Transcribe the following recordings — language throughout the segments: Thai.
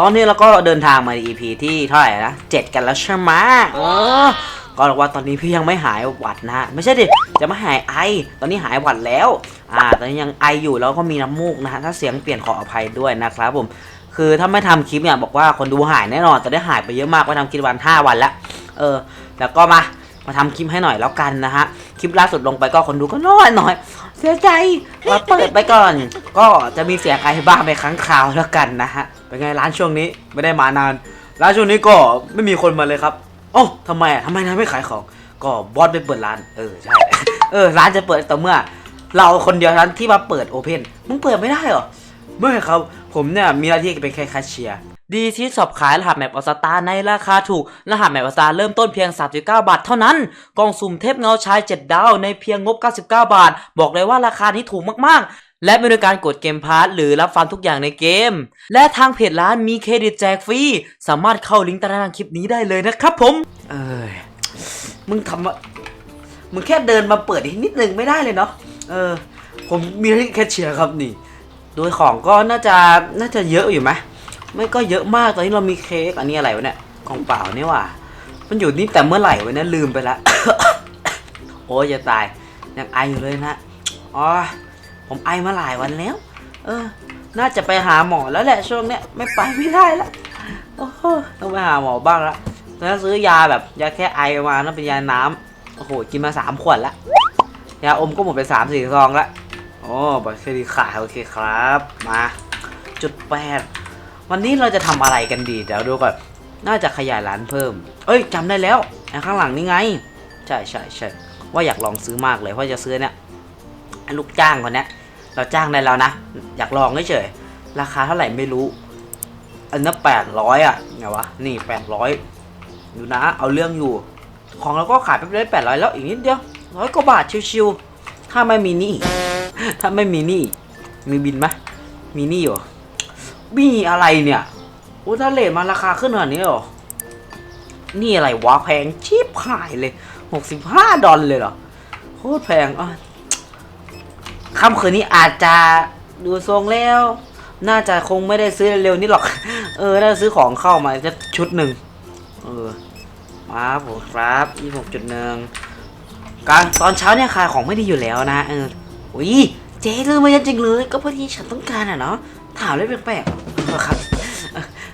ตอนนี้เราก็เดินทางมาใน EP ที่เท่าไหร่นะเจ็ดกันแล้วใช่ไหมเออก็เรียกว่าตอนนี้พี่ยังไม่หายหวัดนะฮะไม่ใช่ดิจะไม่หายไอ ตอนนี้หายหวัดแล้ว อ่า ตอนนี้ยังไออยู่แล้วก็มีน้ำมูกนะฮะถ้าเสียงเปลี่ยนขออภัยด้วยนะครับผม คือถ้าไม่ทำคลิปเนี่ยบอกว่าคนดูหายแน่นอนแต่ได้หายไปเยอะมากไปทำคลิปวันห้าวันแล้วเออ แล้วก็มามาทำคลิปให้หน่อยแล้วกันนะฮะคลิปล่าสุดลงไปก็คนดูก็น้อยหน่อย เสียใจมาเปิดไปก่อน ก็จะมีเสียงไอบ้างไปครั้งคราวแล้วกันนะฮะ เป็นไงร้านช่วงนี้ไม่ได้มานาน ร้านช่วงนี้ก็ไม่มีคนมาเลยครับโอ้ทำไมอะทำไมนายไม่ขายของ ก็บอสไปเปิดร้าน เออใช่ เออร้านจะเปิดต่อเมื่อ เราคนเดียวเท่านที่มาเปิดโอเพนมึงเปิดไม่ได้เหรอไม่ครับ ผมเนี่ยมีหน้าที่เป็นแค่แคชเชียร์ดีที่สอบขายรหัสแมปออสตาในราคาถูก รหัสแมปออสตาเริ่มต้นเพียง 39 บาทเท่านั้น กล่องสุ่มเทพเงาชาย 7 ดาวในเพียงงบ 99 บาท บอกเลยว่าราคานี้ถูกมากๆ และบริการกดเกมพาร์ทหรือรับฟังทุกอย่างในเกม และทางเพจร้านมีเครดิตแจกฟรี สามารถเข้าลิงก์ใต้ล่างคลิปนี้ได้เลยนะครับผม เอ้ย มึงทำอะมึงแค่เดินมาเปิดอีกนิดนึงไม่ได้เลยเนาะ เออ ผมมีแคชเชียร์ครับนี่ โดยของก็น่าจะน่าจะเยอะอยู่ไหมไม่ก็เยอะมาก ตอนนี้เรามีเค้กอันนี้อะไรวะเนี่ยกล่องเปล่านี่ว่ามันอยู่นี่แต่เมื่อไหร่วะเนี่ยลืมไปละ โอ้ยจะตายยังไออยู่เลยนะ อ๋อ ผมไอมาหลายวันแล้ว เออ น่าจะไปหาหมอแล้วแหละช่วงเนี้ยไม่ไปไม่ได้ละโอ้โหต้องไปหาหมอบ้างละตอนนั้นซื้อยาแบบยาแค่ไอมานะเป็นยาน้ำโอ้โหกินมาสามขวดละยาอมก็หมดไปสามสี่ซองละโอ้บัตรเครดิตขาโอเคครับมาจุดแปดวันนี้เราจะทำอะไรกันดีเดี๋ยวดูก่อนน่าจะขยายร้านเพิ่ม เอ้ยจำได้แล้วไอ้ข้างหลังนี่ไง ใช่ใช่ใช่ว่าอยากลองซื้อมากเลยเพราะจะซื้อเนี่ย ลูกจ้างคนนี้เราจ้างได้แล้วนะ อยากลองเฉยๆราคาเท่าไหร่ไม่รู้ อันนี้แปดร้อยอะไงวะนี่แปดร้อยดูนะ เอาเรื่องอยู่ ของเราก็ขายไปได้แปดร้อยแล้วอีกนิดเดียวร้อยกว่าบาทชิวๆถ้าไม่มีนี่ ถ้าไม่มีนี่ มีบินไหมมีนี่เหรอมีอะไรเนี่ยโอ้ถ้าเลทมาราคาขึ้นขนาดนี้หรอนี่อะไรวะแพงชิบหายเลยหกสิบห้าดอลเลยเหรอโคตรแพงอะ ค่ำคืนนี้อาจจะดูทรงแล้ว น่าจะคงไม่ได้ซื้อเร็วนี้หรอก เออน่าจะซื้อของเข้ามาจะชุดหนึ่งเออมาผมครับยี่หกจุดหนึ่งการตอนเช้าเนี่ยขายของไม่ดีอยู่แล้วนะเอออุ้ยเจ๊ลืมมาจริงเลย ก็พอดีฉันต้องการอะเนาะถามเลยแปลกๆเออครับ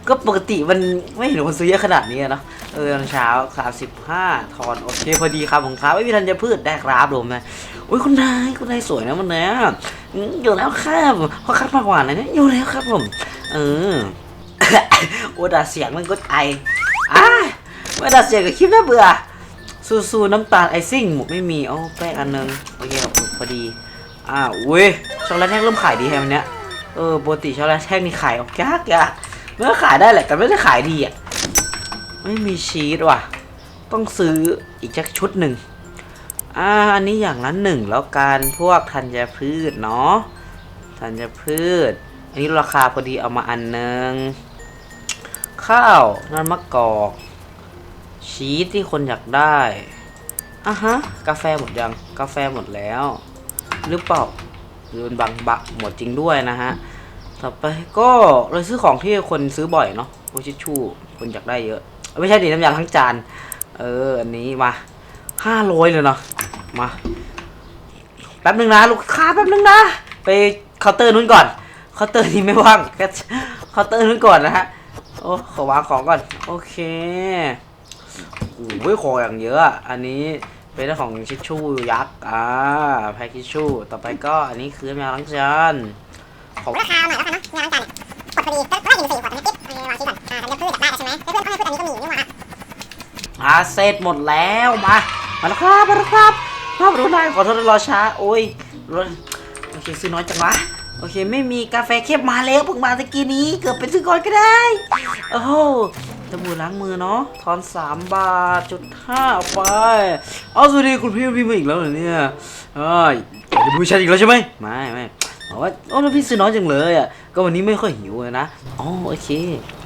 ก็ปกติมันไม่เห็นคนซื้อเยอะขนาดนี้นะเออตอนเช้าสามสิบห้าทอนโอเคพอดีครับผมครับไม่มีธัญพืชได้ครับผมนะอุ้ยคุณนายคุณนายสวยนะมันเนี่ยอืมอยู่แล้วครับเพราคัดมากกว่านะเนี่ยอยู่แล้วครับผม เออโอ้ดาเสียงมันก็ไออะไม่ดาเสียงกับคลิปน่าเบื่อสู้ๆน้ำตาลไอซิ่งหมดไม่มีโอ้แป้งอันนึงโอเคพอดีอ่าอุ้ยช็อกโกแลตแท่งเริ่มขายดีแฮมเนี้ยเออปกติช็อกโกแลตแท่งนี่ขายออกยากยาก มันก็ขายได้แหละ แต่ไม่ได้ขายดีอะ ไม่มีชีสว่ะ ต้องซื้ออีกจักชุดหนึ่ง อ่า อันนี้อย่างละหนึ่งแล้วกันพวกธัญพืชเนาะ ธัญพืช อันนี้ราคาพอดีเอามาอันหนึ่ง ข้าวน้ำมะกอก ชีสที่คนอยากได้อะฮะ กาแฟหมดยัง กาแฟหมดแล้ว หรือเปล่าหรือมันบางบักหมดจริงด้วยนะฮะ ต่อไปก็เลยซื้อของที่คนซื้อบ่อยเนาะโอชิชชูคนอยากได้เยอะ ไม่ใช่ดิน้ำยาล้งจาน เออ อันนี้มาห้าร้อยเลยเนาะ มา แป๊บนึงนะ ลูกค้าแป๊บนึงนะ ไปเคาน์เตอร์นู้นก่อน เคาน์เตอร์นี้ไม่ว่างแค่เคาน์เตอร์นู้นก่อนนะฮะ โอ้ขอวางของก่อน โอเคโอ้ยของอย่างเยอะ อันนี้เป็นเรื่องของชิชชู่ยักษ์ อ่า แพ็กทิชชู่ต่อไปก็อันนี้คือน้ำยาล้างจาน ของราคาหน่อยแล้วกันเนาะงานล้างจานเนี่ยกดพอดีก็ได้ถึงสี่ขวดนะติ๊บเออวางชี้ก่อนอ่าแต่เลือกพืชอยากได้ใช่ไหมเพื่อนๆก็ให้พืชอันนี้ก็มีนี่หว่าอ่าเสร็จหมดแล้วมามาแล้วครับมาแล้วครับมาดูได้ขอโทษที่รอช้าโอ้ยรถโอเคซื้อน้อยจังวะโอเคไม่มีกาแฟเข้มมาแล้วเพิ่งมาตะกี้นี้เกือบไปซื้อก่อนก็ได้โอ้โหสบู่ล้างมือเนาะทอนสามบาทจุดห้าไปเอาสวัสดีคุณพี่พี่มาอีกแล้วเหรอเนี่ยเอ้ยจะบูชาอีกแล้วใช่ไหมไม่ไม่ บอกว่าโอ้แล้วพี่ซื้อน้อยจังเลยอะก็วันนี้ไม่ค่อยหิวนะอ๋อโอเค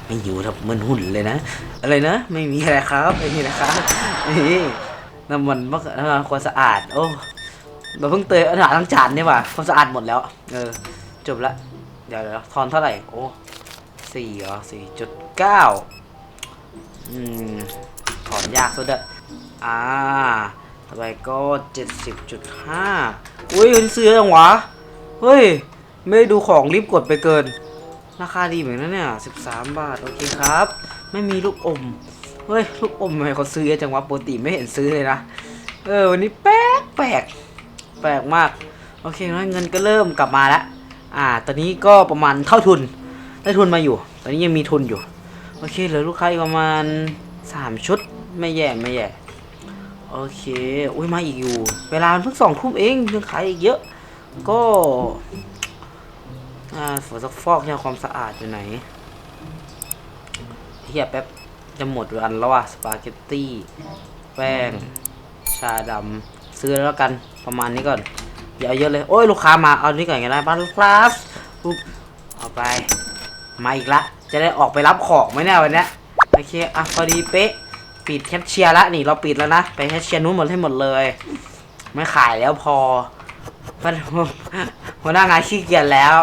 ไม่หิวครับมันหุ่นเลยนะ อะไรนะ ไม่มีอะไรครับไม่มีนะครับนี่น้ำมันมันความสะอาด โอ้เราเพิ่งเตยอาหารล้งจานนี่หว่าความสะอาดหมดแล้ว เออ จบละ เดี๋ยวเดี๋ยวทอนเท่าไหร่ โอ้สี่เหรอสี่จุดเก้าอืม ถอนยากสุดอะอ่าต่อไปก็เจ็ดสิบจุดห้าอุ้ยซื้อเยอะจังวะ เฮ้ย ไม่ได้ดูของรีบกดไปเกิน ราคาดีเหมือนนั้นเนี่ยสิบสามบาท โอเคครับ ไม่มีลูกอม เฮ้ย ลูกอมทำไมเขาซื้อจังวะปกติไม่เห็นซื้อเลยนะ เออ วันนี้แปลกแปลกแปลกมาก โอเคงั้นเงินก็เริ่มกลับมาแล้ว อ่า ตอนนี้ก็ประมาณเท่าทุน ได้ทุนมาอยู่ ตอนนี้ยังมีทุนอยู่ โอเค เหลือลูกค้าอีกประมาณสามชุด ไม่แย่ไม่แย่ โอเค อุ้ยมาอีกอยู่ เวลามันเพิ่งสองทุ่มเองยังขายอีกเยอะ ก็ฝนซักฟอกเนี่ยความสะอาดอยู่ไหนเฮียแป๊บจะหมดวันแล้วอะสปาเกตตี้แป้ง ชาดำซื้อแล้วกันประมาณนี้ก่อนอย่าเอาเยอะเลย โอ้ยลูกค้ามาเอานี่ก่อนกันได้บ้านลูกค้าปุ๊บเอาไป มาอีกละ จะได้ออกไปรับของไหมเนี่ยวันนี้โอเคอะพอดีเป๊ะปิดแคชเชียร์ละนี่เราปิดแล้วนะ ไปแคชเชียร์นู้นหมดให้หมดเลย ไม่ขายแล้วพอ หัวหน้างานขี้เกียจแล้ว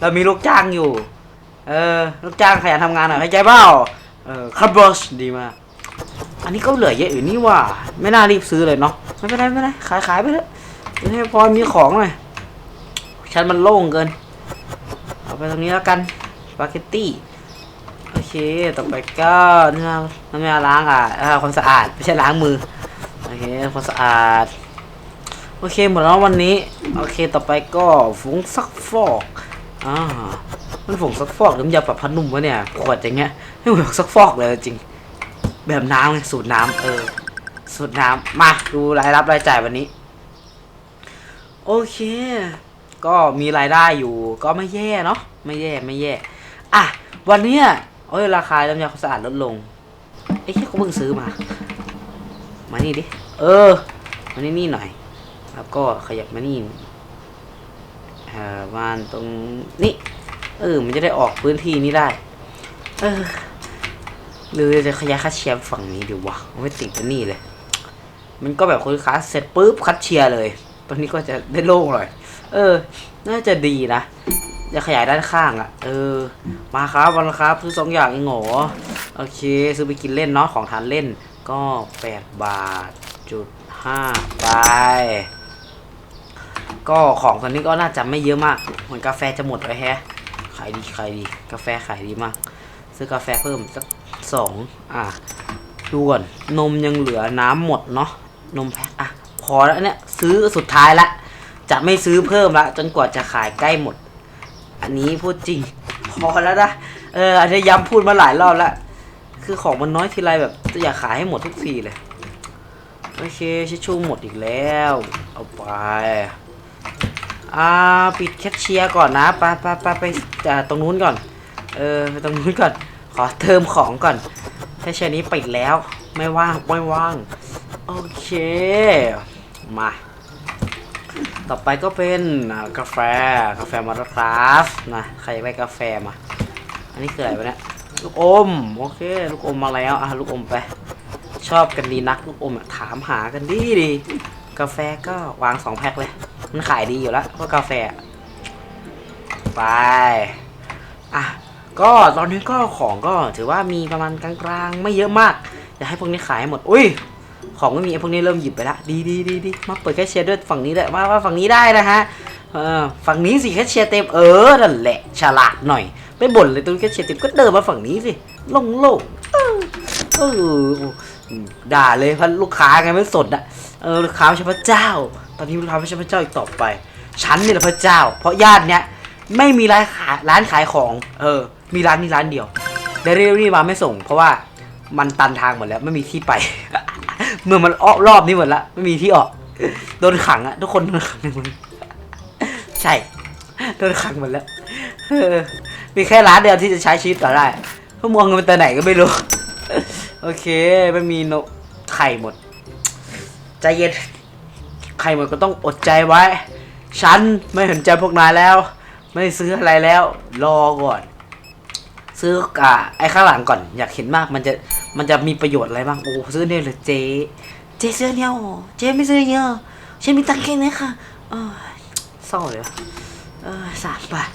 เรามีลูกจ้างอยู่ เออ ลูกจ้างขยันทำงานหน่อยเข้าใจเปล่าเออครับบอสดีมากอันนี้ก็เหลือเยอะอยู่นี่ว่า ไม่น่ารีบซื้อเลยเนาะไม่เป็นไรไม่เป็นไรขายขายไปเถอะให้พอมีของหน่อยชั้นมันโล่งเกิน เอาไปตรงนี้แล้วกันสปาเกตตี้โอเคต่อไปก็เนื้อน้ำยาล้างอะความสะอาดไม่ใช่ล้างมือโอเคความสะอาด โอเคหมดแล้ววันนี้ โอเคต่อไปก็ฝงซักฟอกอ่ามันฝงซักฟอกหรือมันยาปรับผ้านุ่มวะเนี่ยขวดอย่างเงี้ยไม่เหมือนซักฟอกเลยจริง แบบน้ำไงสูตรน้ำเออสูตรน้ำมาดูรายรับรายจ่ายวันนี้ โอเค ก็มีรายได้อยู่ก็ไม่แย่เนาะไม่แย่ไม่แย่อะวันเนี้ยโอ้ยราคาน้ำยาความสะอาดลดลงไอ้แค่เขาเพิ่งซื้อมา มานี่ดิเออมานี่นี่หน่อย แล้วก็ขยับมานี่วานตรงนี้เออ มันจะได้ออกพื้นที่นี้ได้ เออ หรือจะขยายคัดเชียร์ฝั่งนี้ดีวะไม่ติดกันนี่เลย มันก็แบบคุยค้าเสร็จปุ๊บคัดเชียร์เลยตรงนี้ก็จะได้โล่งหน่อย เออ น่าจะดีนะ จะขยายด้านข้างอะ่ะ เออ มาครับวันครับซื้อสองอย่างเองเหรอโอเค ซื้อไปกินเล่นเนาะของทานเล่นก็แปดบาทจุดห้าไป ก็ของตอนนี้ก็น่าจะไม่เยอะมาก เหมือนกาแฟจะหมดไปแฮะขายดีขายดีกาแฟขายดีมาก ซื้อกาแฟเพิ่มสักสองอะดูก่อนนมยังเหลือน้ำหมดเนาะนมแพ็คอะพอแล้วเนี่ยซื้อสุดท้ายละ จะไม่ซื้อเพิ่มละจนกว่าจะขายใกล้หมด อันนี้พูดจริง พอแล้วนะเอออันนี้ย้ำพูดมาหลายรอบล้วคือของมันน้อยทีไรแบบจะอยากขายให้หมดทุกทีเลย โอเคชิชชูหมดอีกแล้ว เอาไป อ่าปิดแคชเชียร์ก่อนนะไปไปไปไปตรงนู้นก่อน เออไปตรงนู้นก่อน ขอเติมของก่อนแคชเชียร์นี้ปิดแล้ว ไม่ว่างไม่ว่าง โอเค มา ต่อไปก็เป็นกาแฟกาแฟมอร์คราฟนะใครอยากได้กาแฟมา อันนี้คืออะไรวะเนี่ยลูกอมโอเคลูกอมมาแล้วอะลูกอมไป ชอบกันดีนักลูกอมถามหากันดีดี กาแฟก็วางสองแพ็คเลย มันขายดีอยู่แล้วพวกกาแฟ ไป อะ ก็ตอนนี้ก็ของก็ถือว่ามีประมาณกลางๆ ไม่เยอะมากอยากให้พวกนี้ขายหหมด อุ้ย ของไม่มีพวกนี้เริ่มหยิบไปละ ดีดีดีดีมาเปิดแคชเชียร์ด้วยฝั่งนี้เลยว่าว่าฝั่งนี้ได้นะฮะ เออ ฝั่งนี้สิแคชเชียร์เต็ม เออ นั่นแหละ ฉลาดหน่อย ไม่บ่นเลยตรงแคชเชียร์เต็มก็เดินมาฝั่งนี้สิโล่งโล่งเออเออด่าเลยเพราะลูกค้าไงไม่สนอะ เออลูกค้าไม่ใช่พระเจ้า ตอนนี้ลูกค้าไม่ใช่พระเจ้าอีกต่อไปฉันนี่แหละพระเจ้า เพราะญาติเนี้ยไม่มีร้านขายร้านขายของ เออ มีร้านนี้ร้านเดียวเดลิเวอรี่มาไม่ส่ง เพราะว่ามันตันทางหมดแล้วไม่มีที่ไป เมื่อมันอ้อรอบนี้หมดละไม่มีที่ออกโดนขังอะทุกคนโดนขังในเมืองใช่โดนขังหมดแล้วมีแค่ร้านเดียวที่จะใช้ชีวิตต่อได้พวกมองเงินไปแต่ไหนก็ไม่รู้ โอเคไม่มีนกไข่หมด ใจเย็น ใครหมดก็ต้องอดใจไว้ ฉันไม่สนใจพวกนายแล้ว ไม่ซื้ออะไรแล้ว รอก่อน ซื้ออะไอ้ข้างหลังก่อน อยากเห็นมากมันจะมันจะมีประโยชน์อะไรบ้าง โอ้ซื้อเนี่ยเลยเจ๊เจ๊ซื้อเนี่ยโอ้เจ๊ไม่ซื้อเนี่ยฉันมีตังค์แค่นี้ค่ะเออเศร้าเลยวะเออสามบาท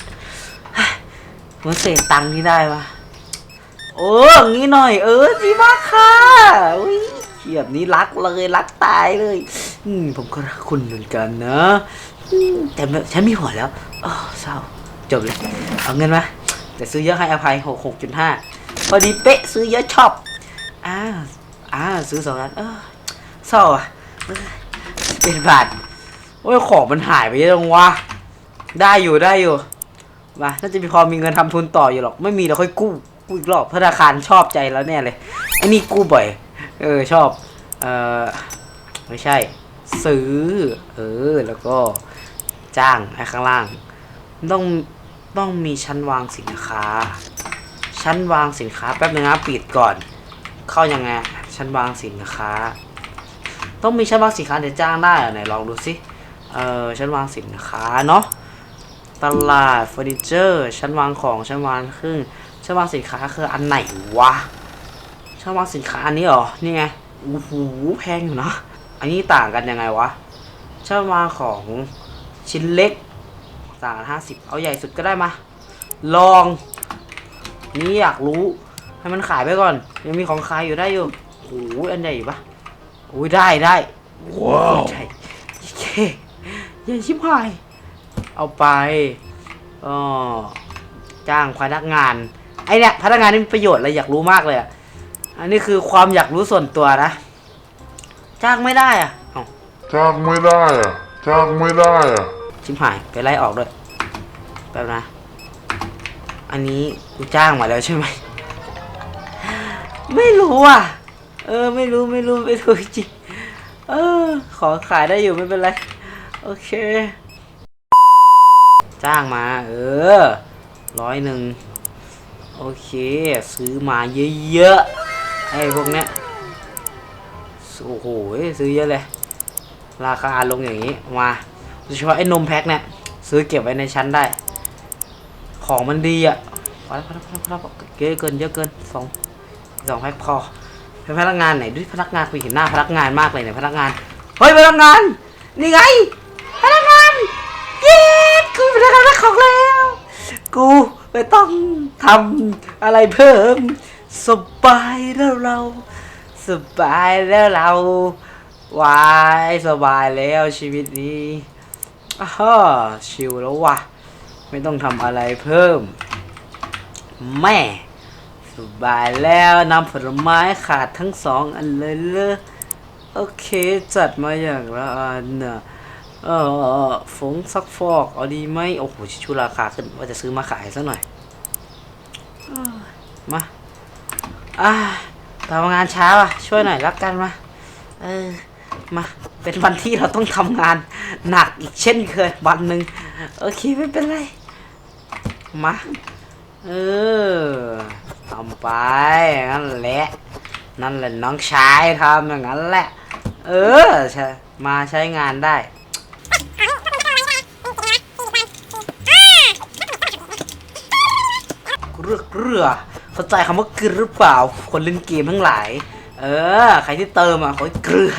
เหมือนเศษตังค์ที่ได้วะเอออย่างนี้หน่อย เออดีมากค่ะอุ้ย แบบนี้รักเลยรักตายเลย อืมผมก็รักคุณเหมือนกันนะอืมแต่ฉันมีหัวแล้วเออเศร้าจบเลยเอาเงินมาแต่ซื้อเยอะให้อภัยหกหกจุดห้าพอดีเป๊ะซื้อเยอะชอบอ่าอ่าซื้อสองนัดเออเศร้าอะเออเป็นบาทโอ้ยของมันหายไปเยอะจังวะได้อยู่ได้อยู่มาน่าจะมีพอมีเงินทำทุนต่ออยู่หรอก ไม่มีเราค่อยกู้กู้อีกรอบธนาคารชอบใจแล้วแน่เลยไอ้นี่กู้บ่อย เออชอบเออไม่ใช่ ซื้อ เออ แล้วก็จ้างไอ้ข้างล่าง ต้องต้องมีชั้นวางสินค้า ชั้นวางสินค้าแป๊บนึงนะปิดก่อน เข้ายังไง ชั้นวางสินค้า ต้องมีชั้นวางสินค้าเดี๋ยวจ้างได้เหรอไหนลองดูสิเออชั้นวางสินค้าเนาะตลาดเฟอร์นิเจอร์ชั้นวางของชั้นวางเครื่องชั้นวางสินค้าคืออันไหนวะ ชั้นวางสินค้าอันนี้เหรอ นี่ไงโอ้โหแพงอยู่นะ อันนี้ต่างกันยังไงวะชั้นวางของชิ้นเล็กต่างกันห้าสิบเอาใหญ่สุดก็ได้มา ลอง นี่อยากรู้ ให้มันขายไปก่อน ยังมีของขายอยู่ได้อยู่โอ้โหอันใหญ่อยู่ปะอุ้ยได้ได้ว้าวใช่เย้ใหญ่ชิบหาย เอาไปอ๋อจ้างพนักงานไอเนี่ยพนักงานนี่มีประโยชน์อะไรอยากรู้มากเลยอะ อันนี้คือความอยากรู้ส่วนตัวนะ จ้างไม่ได้อะเอ้าจ้างไม่ได้อะจ้างไม่ได้อะชิบหายไปไล่ออกด้วยแป๊บนะ อันนี้กูจ้างมาแล้วใช่ไหม ไม่รู้อะ เออ ไม่รู้ไม่รู้ไม่รู้จริงเออ ขอขายได้อยู่ไม่เป็นไร โอเค จ้างมา เออร้อยหนึ่ง โอเค ซื้อมาเยอะๆ ไอ้พวกเนี้ยโอ้โหซื้อเยอะเลย ราคาลงอย่างนี้มาโดยเฉพาะไอ้นมแพ็คเนี่ยซื้อเก็บไว้ในชั้นได้ ของมันดีอะพอแล้วพอแล้วพอแล้วเยอะเกินเยอะเกินสองสองแพ็คพอเป็นพนักงานไหนดูพนักงานคุยเห็นหน้าพนักงานมากเลยเนี่ยพนักงานเฮ้ยพนักงานนี่ไงพนักงานเย้กูเป็นพนักงานของแล้ว กูไม่ต้องทำอะไรเพิ่ม สบายแล้วเรา สบายแล้วเราวายสบายแล้วชีวิตนี้อ้าฮ่าชิลแล้ววะไม่ต้องทำอะไรเพิ่ม แม่ สบายแล้วน้ำผลไม้ขาดทั้งสองอันเลยเลยโอเค จัดมาอย่างละอันน่ะเออฝงซักฟอกเอาดีไหมโอ้โหชิชูราคาขึ้น ว่าจะซื้อมาขายซะหน่อยเอ้ยมา อ่าทำงานเช้าอะ ช่วยหน่อยรักกันมา เออ มา เป็นวันที่เราต้องทำงาน หนักอีกเช่นเคยวันหนึ่งโอเคไม่เป็นไร มา เออทำไปนั่นแหละ นั่นแหละน้องชายทำอย่างนั้นแหละ เออใช่มาใช้งานได้เรือเรือ เข้าใจคำว่าเกลือหรือเปล่า คนเล่นเกมทั้งหลาย เออ ใครที่เติมอะขอให้เกลือ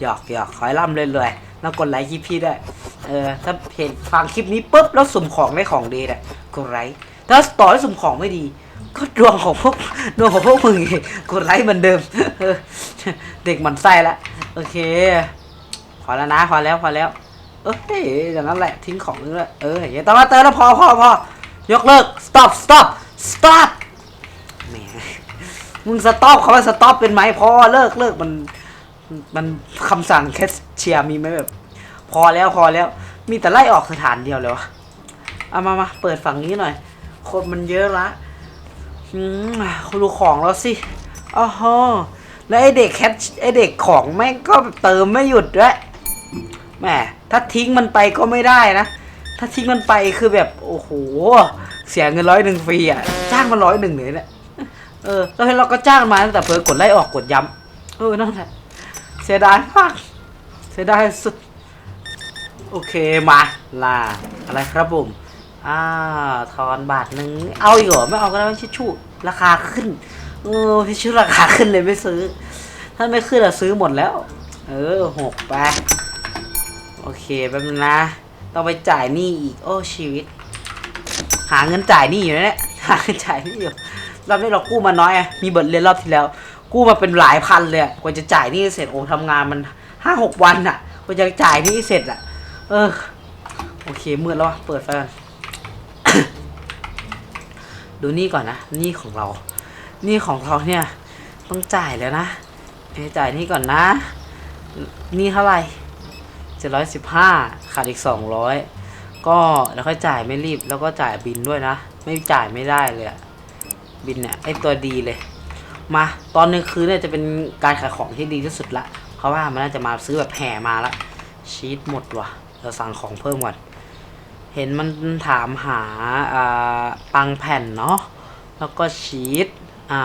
หยอกหยอกขอให้ร่ำเรื่อยๆแล้วกดไลค์คลิปพี่ด้วย เออ ถ้าเห็นฟังคลิปนี้ปุ๊บแล้วสุ่มของได้ของดีเนี่ยกดไลค์ถ้าต่อให้สุ่มของไม่ดี ก็ดวงของพวกดวงของพวกมึงกดไลค์เหมือนเดิมเด็กมันไส้ละโอเคพอแล้วนะพอแล้วพอแล้ว เอ้ยอย่างนั้นแหละทิ้งของนึงลยเอออย่าต้องมาเติมแล้วพอพอพอยกเลิก stop stop stop แหมมึงสต็อปเขาว่าสต็อปเป็นไหมพอเลิกเลิกมัน มันคำสั่งแคชเชียร์มีไหมแบบ พอแล้วพอแล้ว มีแต่ไล่ออกสถานเดียวเลยวะเอามามาเปิดฝั่งนี้หน่อย คนมันเยอะละอืมคุณดูของแล้วสิอ๋อฮแล้วไอเด็กแคชไอเด็กของแม่งก็เติมไม่หยุดด้วยแหมถ้าทิ้งมันไปก็ไม่ได้นะ ถ้าทิ้งมันไปคือแบบ โอ้โห เสียเงินร้อยหนึ่งฟรีอะ จ้างมันร้อยหนึ่งเลยเนี่ย เออแล้วเราก็จ้างมาตั้งแต่เพิ่งกดไล่ออกกดย้ำเออนั่นแหละเสียดายมากเสียดายสุด โอเคมาลาอะไรครับผมอ่าทอนบาทหนึ่งเอาอีกเหรอไม่เอาก็ได้ทิชชู่ราคาขึ้นเออทิชชู่ราคาขึ้นเลยไม่ซื้อ ถ้าไม่ขึ้นอะซื้อหมดแล้ว เออหกไปโอเคแป๊บนึงนะต้องไปจ่ายหนี้อีกโอ้ชีวิต หาเงินจ่ายหนี้อยู่นะเนี่ยหาเงินจ่ายหนี้อยู่ รอบนี้เรากู้มาน้อยไงมีบทเรียนรอบที่แล้ว กู้มาเป็นหลายพันเลยกว่าจะจ่ายนี่เสร็จโอ้ทำงานมันห้าหกวันอะกว่าจะจ่ายนี่เสร็จอะเออโอเคมืดแล้ววะเปิดไฟก่อนดูนี่ก่อนนะนี่ของเรา นี่ของเราเนี่ยต้องจ่ายแล้วนะเอ้จ่ายนี่ก่อนนะ นี่เท่าไหร่เจ็ดร้อยสิบห้าขาดอีกสองร้อยก็แล้วค่อยจ่ายไม่รีบแล้วก็จ่ายบินด้วยนะ ไม่จ่ายไม่ได้เลยอะ บินเนี่ยไอตัวดีเลย มาตอนหนึงคืนเนี่ยจะเป็นการขายของที่ดีที่สุดละเพราะว่ามันน่าจะมาซื้อแบบแห่มาละชีตหมดว่ะเราสั่งของเพิ่มก่อนเห็นมันถามหาอ่าปังแผ่นเนาะแล้วก็ชีสอ่า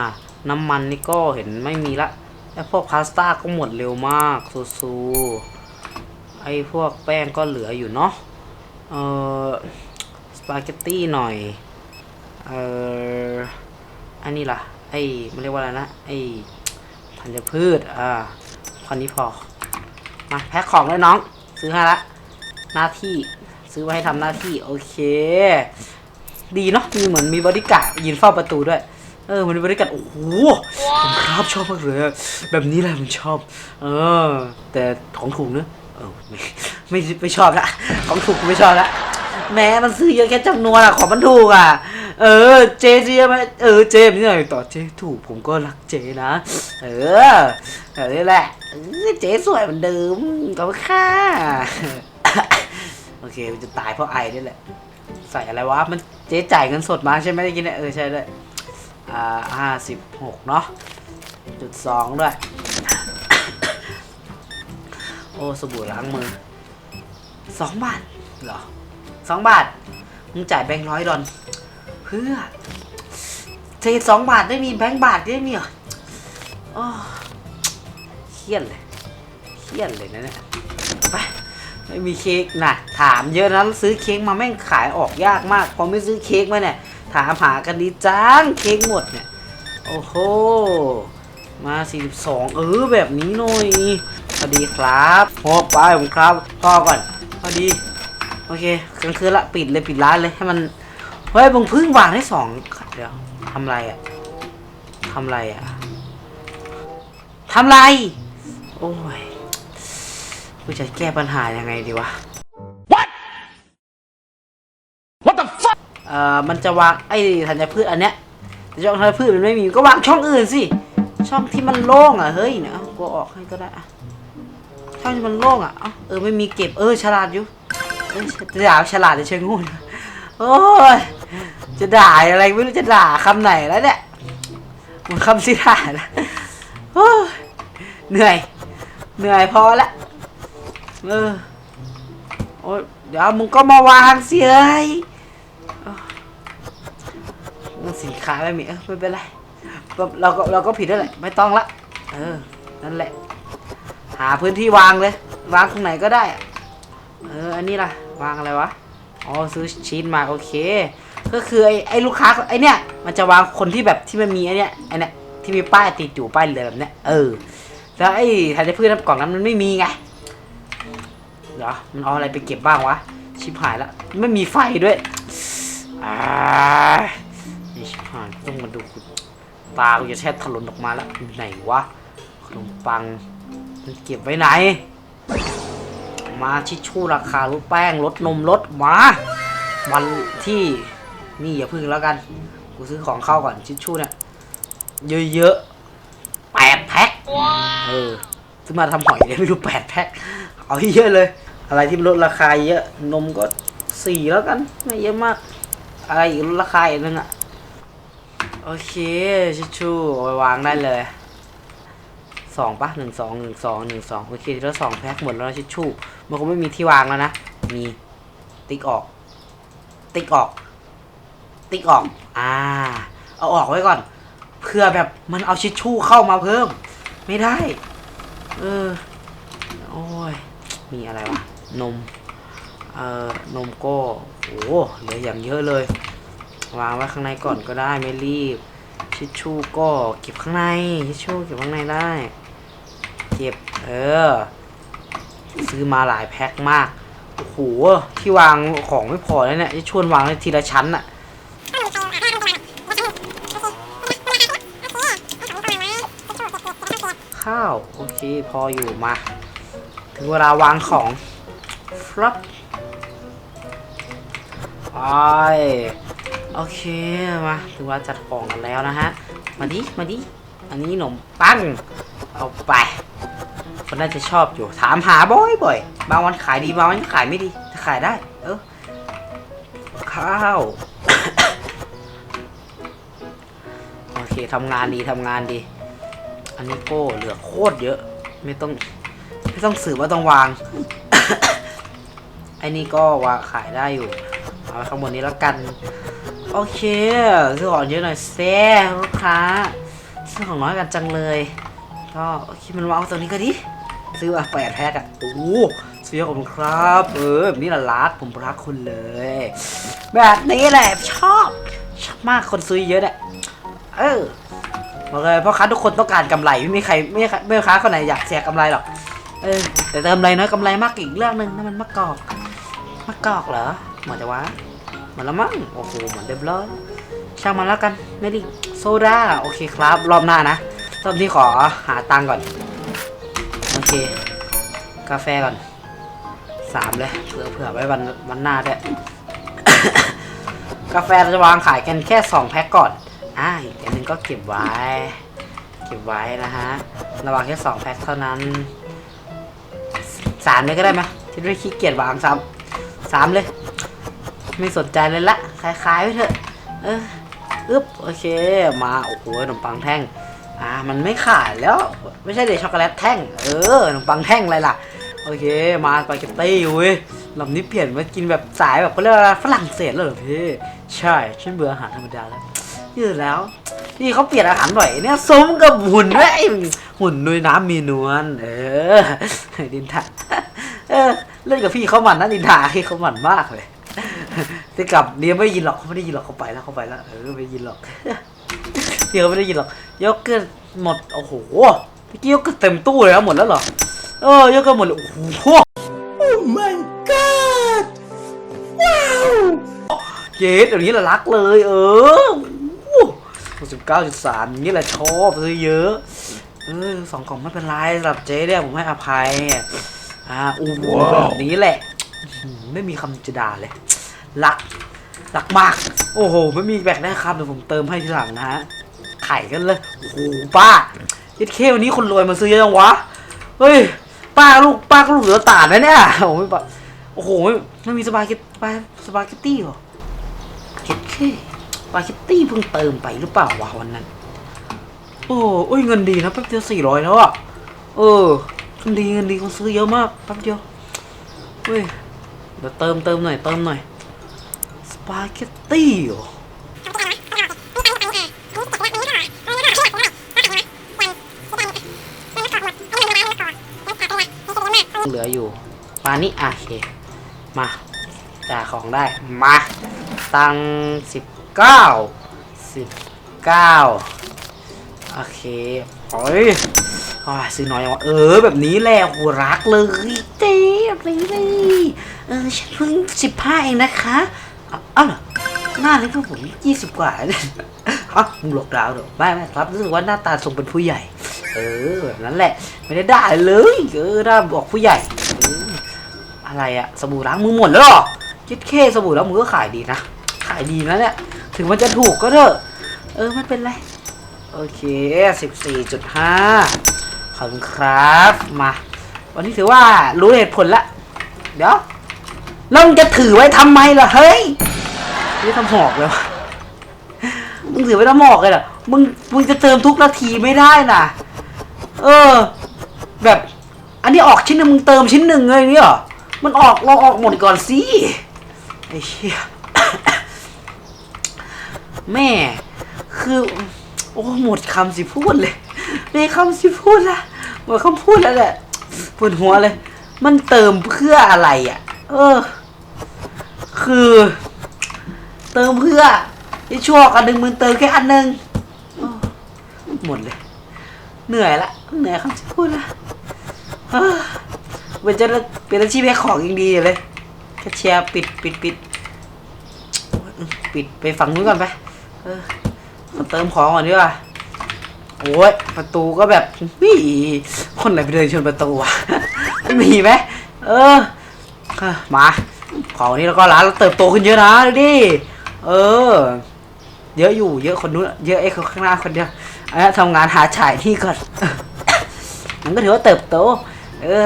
น้ำมันนี่ก็เห็นไม่มีละไอพวกพาสต้าก็หมดเร็วมากซูซูไอพวกแป้งก็เหลืออยู่เนาะเออสปาเกตตี้หน่อยเออ อันนี้ล่ะ ไอ้มันเรียกว่าอะไรนะ ไอ้ธัญพืช อ่าพันนี้พอ มาแพ็คของเลยน้อง ซื้อให้ละ หน้าที่ ซื้อไว้ให้ทำหน้าที่ โอเค ดีเนาะ มีเหมือนมีบริการยืนเฝ้าประตูด้วย เออ มันบริการโอ้โห ผมครับชอบมากเลย แบบนี้แหละผมชอบ เออ แต่ของถูกเนอะเออไม่ไม่ไม่ชอบละ ของถูกไม่ชอบละแม้มันซื้อเยอะแค่จำนวนอะของมันถูกอะ เออ เจเจไหมเออ เจแบบนี้หน่อยต่อเจถูกผมก็รักเจนะ เออแบบนี้แหละ เจสวยเหมือนเดิมขอบคุณค่ะโอเคมันจะตายเพราะไอนี่แหละ ใส่อะไรวะ มันเจ๊จ่ายเงินสดมาใช่ไหมเมื่อกี้เนี่ยเออใช่ด้วยอ่าห้าสิบหกเนาะจุดสองด้วย โอ้สบู่ล้างมือสองบาทเหรอสองบาท มึงจ่ายแบงค์ร้อยดอล พื่อเทสองบาทได้มีแบงค์บาทได้มีเหรออ้เครียดเลยเครียดเลยนะเนี่ยไปไม่มีเค้กนะถามเยอะนะซื้อเค้กมาแม่งขายออกยากมาก พอไม่ซื้อเค้กมาเนี่ย ถามหากันดีจังเค้กหมดเนี่ย โอ้โห มา 42 เออแบบนี้หน่อยพอดีครับพอไปผมครับพอก่อนพอดี โอเคกลางคืนละปิดเลยปิดร้านเลยให้มัน เฮ้ยมึงเพึ่งวางได้สองเดี๋ยวทำไรอะทำไรอะทำไร โอ้ยกูจะแก้ปัญหายังไงดีวะ What What the fuck เอ่อมันจะวางไอ้ธัญพืชอันเนี้ยแต่ช่องธัญพืชมันไม่มีก็วางช่องอื่นสิ ช่องที่มันโล่งอะเฮ้ยเนี่ยเอากูออกให้ก็ได้อะช่องที่มันโล่งอะเอ้าเออไม่มีเก็บเออฉลาดอยู่เอ้ยจะด่าฉลาดจะเชิงงูนะโอ้ย จะด่าอะไรไม่รู้จะด่าคำไหนแล้วเนี่ยมันคำสิด่าละเหนื่อย เหนื่อยพอละเออโอ้ยเดี๋ยวมึงก็มาวางสิเอ้ยเอมันสินค้าไม่มีเออไม่เป็นไรเราก็เราก็ผิดแล้วแหละไม่ต้องละเออนั่นแหละ หาพื้นที่วางเลย วางตรงไหนก็ได้อะเอออันนี้ล่ะ วางอะไรวะ อ๋อซื้อชีสมาโอเค ก็คือไอ้ไอ้ลูกค้าไอ้เนี่ยมันจะวางคนที่แบบที่มันมีไอ้เนี่ยไอ้เนี่ยที่มีป้ายติดอยู่ป้ายเหลือแบบเนี้ยเออแล้วไอ้ธัญพืชน้ำกล่องนั้นมันไม่มีไงเดี๋ยวมันเอาอะไรไปเก็บบ้างวะชิบหายล้วไม่มีไฟด้วยอ่านี่ชิบหายต้องมาดูตากูจะแทบถลนออกมาแล้วไหนวะขนมปังมันเก็บไว้ไหน มาชิชชู่ราคาลดแป้งลดนมลดมาวันที่นี่อย่าพึ่งแล้วกัน กูซื้อของเข้าก่อนชิชชู่เนี่ยเยอะๆแปดแพ็คเออซื้อมาทำหอยเนี่ยไม่รู้แปดแพ็คเอาให้เยอะเลย อะไรที่ลดราคาเยอะนมก็สี่แล้วกันไม่เยอะมาก อะไรอีกลดราคาอีกนึงอะโอเคชิชชู่เอาไปวางได้เลย สองปะหนึ่งสองหนึ่งสองหนึ่งสองโอเคทีละสองแพ็คหมดแล้วชิชชู่มันคงไม่มีที่วางแล้วนะ มีติ๊กออก ติ๊กออก ติ๊กออก อ่า เอาออกไว้ก่อนเพื่อแบบมันเอาชิชชู่เข้ามาเพิ่ม ไม่ได้ เออ โอ้ย มีอะไรวะ นม เอ่อ นมก้โอ้เหลืออย่างเยอะเลย วางไว้ข้างในก่อนก็ได้ไม่รีบ ชิชชู่ก็เก็บข้างใน ชิชชู่เก็บข้างในได้ เก็บ เออ ซื้อมาหลายแพ็คมาก โอ้โห ที่วางของไม่พอแล้วเนี่ยจะชวนวางในทีละชั้นอะข้าว โอเค พออยู่มา ถึงเวลาวางของครับไปโอเค มาถึงเวลาจัดของกันแล้วนะฮะ มาดิ มาดิ อันนี้ขนมปัง เอาไป คนน่าจะชอบอยู่ถามหาบ่อยบ่อยบางวันขายดีบางวันขายไม่ดีแต่ขายได้ เออข้าวโอเคทำงานดีทำงานดี อันนี้โก้เหลือโคตรเยอะ ไม่ต้องไม่ต้องสืบว่าต้องวางไอ้นี่ก็วางขายได้อยู่เอาข้างบนนี้แล้วกัน โอเคซื้อของเยอะหน่อยแซ่ลูกค้าซื้อของน้อยกันจังเลย ก็โอเคมันวางไว้ตรงนี้ก็ดิ ซื้อมาแปดแพ็คอะโอ้โหซื้อขอบคุณครับ เออแบบนี้ละรักผมรักคุณเลย แบบนี้แหละชอบชอบมากคนซื้อเยอะเนี่ยเออบอกเลยพราะค้าทุกคนต้องการกำไรไม่มีใครไม่มีใครไม่มีค้าคนไหนอยากเสียกำไรหรอกเออแต่กำไรน้อยกำไรมากอีกเรื่องหนึ่งนั่นมันมะกอกมะกอกเหรอเหมือนจะว่าเหมือนละมั้งโอ้โหเหมือนเรียบร้อยช่างมันแล้วกันไม่ดิโซดาโอเคครับ รอบหน้านะรอบนี้ขอหาตังค์ก่อน เค กาแฟก่อนสามเลยเผื่อเผื่อไว้วันวันหน้าด้วย กาแฟเราจะวางขายกันแค่2แพ็คก่อน อ่าอีกอันหนึงก็เก็บไว้ เก็บไว้นะฮะระวางแค่2แพ็คเท่านั้นสามเลยก็ได้ไหมที่ด้วยขี้เกียจวางซ้ำสามเลย ไม่สนใจเลยละคล้ายๆไปเถอะ เอออึ๊บโอเค มา โอ้โหขนมปังแท่ง อ่ามันไม่ขาดแล้ว ไม่ใช่เด็กช็อกโกแลตแท่ง เออขนมปังแท่งอะไรล่ะ โอเค มาสปาเกตตี้เว้ยลำนี้เปลี่ยนมากินแบบสายแบบเขาเรียกว่าฝรั่งเศสแล้วเหรอพี่ ใช่ฉันเบื่ออาหารธรรมดาแล้วยืดแล้ว นี่เขาเปลี่ยนอาหารบ่อยเนี่ยสมกับหุ่นด้วยไอ้หุ่นด้วยน้ำมีนวล เออ ดินทาเออ เล่นกับพี่เขาหมันนะดินทาพี่เขาหมันมากเลยแต่กลับเนี่ยไม่ยินหรอกเขาไม่ได้ยินหรอกเขาไปแล้วเขาไปแล้ว เออไม่ยินหรอก เดี๋ยวไม่ได้ยินหรอกยกเกินหมด โอ้โหเมื่อกี้ยกเกินเต็มตู้เลยนะหมดแล้วเหรอ เออยกเกินหมดเลยโอ้โหเยสเดี๋ยวนี้ละรักเลยเออหกสิบเก้าจุดสามนี่แหละชอบซื้อเยอะ เออสองกล่องไม่เป็นไรสำหรับเจ๊เนี่ยผมให้อภัยอ่าโอ้โหแบบนี้แหละอื้อหือไม่มีคำจะด่าเลยรัก รักมาก โอ้โห ไม่มีแบกได้ครับเดี๋ยวผมเติมให้ทีหลังนะฮะ ไข่กันเลย โอ้โห ป้ายัดเควันนี้คนรวยมาซื้อเยอะจังวะ เฮ้ย ป้าลูกป้าก็ลูกเหลือตาดนะเนี่ย โอ้โหแบบโอ้โหไม่มีสปาเกตปาสปาเกตตี้เหรอเจ็ดเคสปาเกตตี้เพิ่งเติมไปหรือเปล่าวะวันนั้น โอ้โอ้ยเงินดีนะแป๊บเดียวสี่ร้อยแล้วอะ เออเงินดีเงินดีคนซื้อเยอะมากแป๊บเดียว เฮ้ย เดี๋ยวเติมเติมหน่อยเติมหน่อย ปาเกตตี้เหรอเหลืออยู่ มานี่อะโอเค มาจ่ายของได้ มา ตังสิบเก้าสิบเก้าโอเคโอ้ยโอ้ยซื้อน้อยจังวะเออ แบบนี้แหละโหรักเลยเจ๊แบบนี้เลยเออฉันเพิ่งสิบห้าเองนะคะ อ้าวอ้าวเหน้าเล็กกว่าผมยี่สิบกว่าเนี่ยฮะมึงหลอกดาวเหรอไม่ไม่ครับรู้สึกว่าหน้าตาทรงเป็นผู้ใหญ่ เออแบบนั้นแหละ ไม่ได้ด่าเลยเออได้บอกผู้ใหญ่เอออะไรอะสบู่ล้างมือหมดแล้วเหรอคิดแค่สบู่ล้างมือก็ขายดีนะขายดีนะเนี่ยถึงมันจะถูกก็เถอะเออไม่เป็นไรโอเคสิบสี่จุดห้าขอบคุณครับมา วันนี้ถือว่ารู้เหตุผลละ เดี๋ยว แล้วมึงจะถือไว้ทำไมล่ะเฮ้ยนี่ทำหอกเลยวะมึงถือไว้ทำหอกเลยเหรอมึงมึงจะเติมทุกนาทีไม่ได้น่ะ เออ แบบ อันนี้ออกชิ้นหนึ่งมึงเติมชิ้นหนึ่งเลยเนี่ยเหรอมันออกเราออกหมดก่อนสิไอ้เชี่ย แม่ คือ โอ้หมดคำสิพูดเลยในคำสิพูดละหมดคำพูดแล้วแหละปวดหัวเลย มันเติมเพื่ออะไรอะ เออ คือ เติมเพื่อที่ชั่วกันหนึ่งมึงเติมแค่อันหนึ่งโอ้หมดเลย เหนื่อยละ เหนื่อยคำสิพูดละเฮ้อเป็นจะเป็นอาชีพแพ็คของยังดีอยู่เลยแค่เชียร์ปิดปิดปิดปิดไปฝั่งนู้นก่อนไปเออมาเติมของก่อนดีกว่าโอ้ยประตูก็แบบวิคนไหนไปเดินชนประตูวะ มีไหมเออเออมา ของนี้แล้วก็ร้านเราเติบโตขึ้นเยอะนะดูดิเออ เยอะอยู่เยอะคนนู้นเยอะไอ้คนข้างหน้าคนเดียวอันนี้ทำงานหาฉายที่ก่อนมันก็ถือว่าเติบโต เออ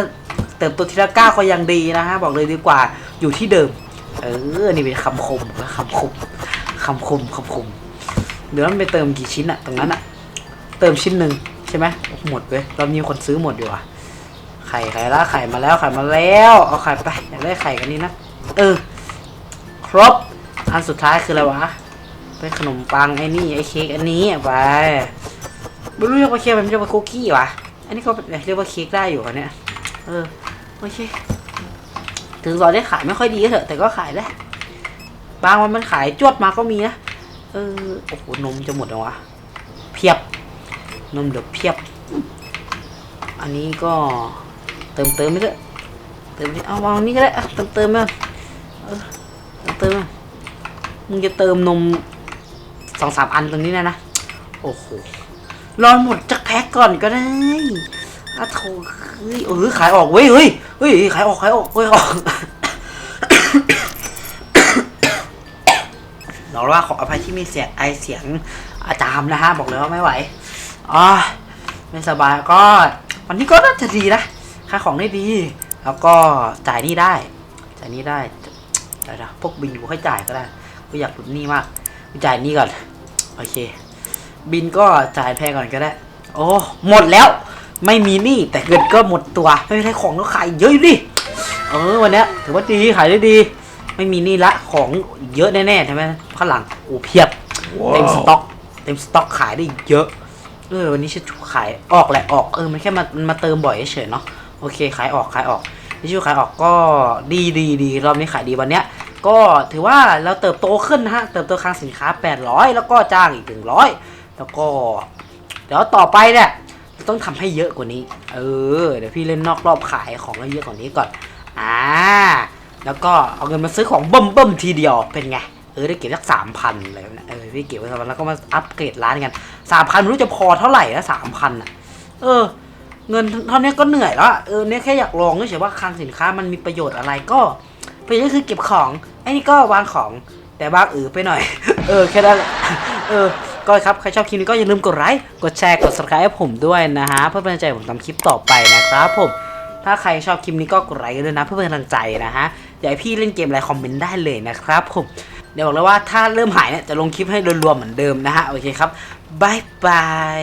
เติบโตทีละก้าวก็ยังดีนะฮะบอกเลยดีกว่าอยู่ที่เดิม เออ นี่เป็นคำคมนะคำคมคำคมคำคมเดี๋ยวมันไปเติมกี่ชิ้นอะตรงนั้นอะเติมชิ้นหนึ่งใช่ไหมหมดเว้ยเรามีคนซื้อหมดดีกว่าไข่ไข่ละไข่มาแล้วไข่มาแล้ว เอาไข่ไปอยากได้ไข่กันนี่นะ เออ ครบ อันสุดท้ายคืออะไรวะ เป็นขนมปังไอ้นี่ไอ้เค้กอันนี้ไปไม่รู้เรียกว่าเค้กมันเรียกว่าคุกกี้วะอันนี้ก็เรียกว่าเค้กได้อยู่อันเนี้ยเออโอเค ถึงตอนได้ขายไม่ค่อยดีก็เถอะแต่ก็ขายได้ บางวันมันขายจวดมาก็มีนะ เออ โอ้โห นมจะหมดแล้ววะ เพียบ นมเดี๋ยวเพียบ อันนี้ก็เติมเติมไม่ได้เติมเอาวางนี้ก็ได้เติมเติมมา เติมมึงจะเติมนมสองสามอันตรงนี้นะนะ โอ้โห รอนหมดจากแพ็กก่อนก็ได้อะโถเฮ้ยเออขายออกเว้ยเฮ้ยเฮ้ยขายออกขายออกเฮ้ยออกบอกเลยว่าขออภัยที่มีเสียงไอเสียงอาจามนะฮะ บอกเลยว่าไม่ไหวอ๋อไม่สบายก็ วันนี้ก็น่าจะดีนะขายของได้ดี แล้วก็จ่ายนี่ได้ จ่ายนี่ได้ ดี๋ยวนะพวกบินกูค่อยจ่ายก็ได้กูอยากหลุดหนี้มากกูจ่ายหนี้ก่อนโอเค บินก็จ่ายแพงก่อนก็ได้ โอ้หมดแล้ว ไม่มีหนี้แต่เงินก็หมดตัวไม่เป็นไรของก็ขายเยอะอยู่ดิเออวันเนี้ยถือว่าดีขายได้ดี ไม่มีหนี้ละของเยอะแน่ๆใช่ไหมข้างหลังโอ้เพียบเต็มสต็อกเต็มสต็อกขายได้เยอะเออวันนี้ชิชูขายออกแหละออกเออมันแค่มามันมาเติมบ่อยเฉยๆเนาะโอเคขายออกขายออก ชิชูขายออกก็ดีดีดีรอบนี้ขายดีวันเนี้ยก็ถือว่าเราเติบโตขึ้นนะฮะ เติบโตคลังสินค้า 800 แล้วก็จ้างอีก 100 แล้วก็ เดี๋ยวต่อไปเนี่ยต้องทำให้เยอะกว่านี้ เออ เดี๋ยวพี่เล่นนอกรอบขายของให้เยอะกว่านี้ก่อน อ่า แล้วก็เอาเงินมาซื้อของเบิ่มเบิ่มทีเดียว เป็นไง เออได้เก็บสักสามพันอะไรนี้เออพี่เก็บไว้สำหรับแล้วก็มาอัปเกรดร้านกันสามพันไม่รู้จะพอเท่าไหร่นะสามพันอะ เออ เงินเท่านี้ก็เหนื่อยแล้วเออเนี่ยแค่อยากลองเฉยว่าคลังสินค้ามันมีประโยชน์อะไรก็ประโยชน์คือเก็บของไอ้นี่ก็วางของแต่บ้างเออไปหน่อย เออแค่นั้นแหละเออก็ครับ ใครชอบคลิปนี้ก็อย่าลืมกดไลค์กดแชร์กด subscribe ให้ผมด้วยนะฮะ เพื่อเป็นกำลังใจผมทำคลิปต่อไปนะครับผม ถ้าใครชอบคลิปนี้ก็กดไลค์กันด้วยนะ เพื่อเป็นกำลังใจนะฮะอยากให้พี่เล่นเกมอะไรคอมเมนต์ได้เลยนะครับผม เดี๋ยวบอกเลยว่าถ้าเริ่มหายเนี่ยจะลงคลิปให้รวมๆเหมือนเดิมนะฮะ โอเคครับบายบาย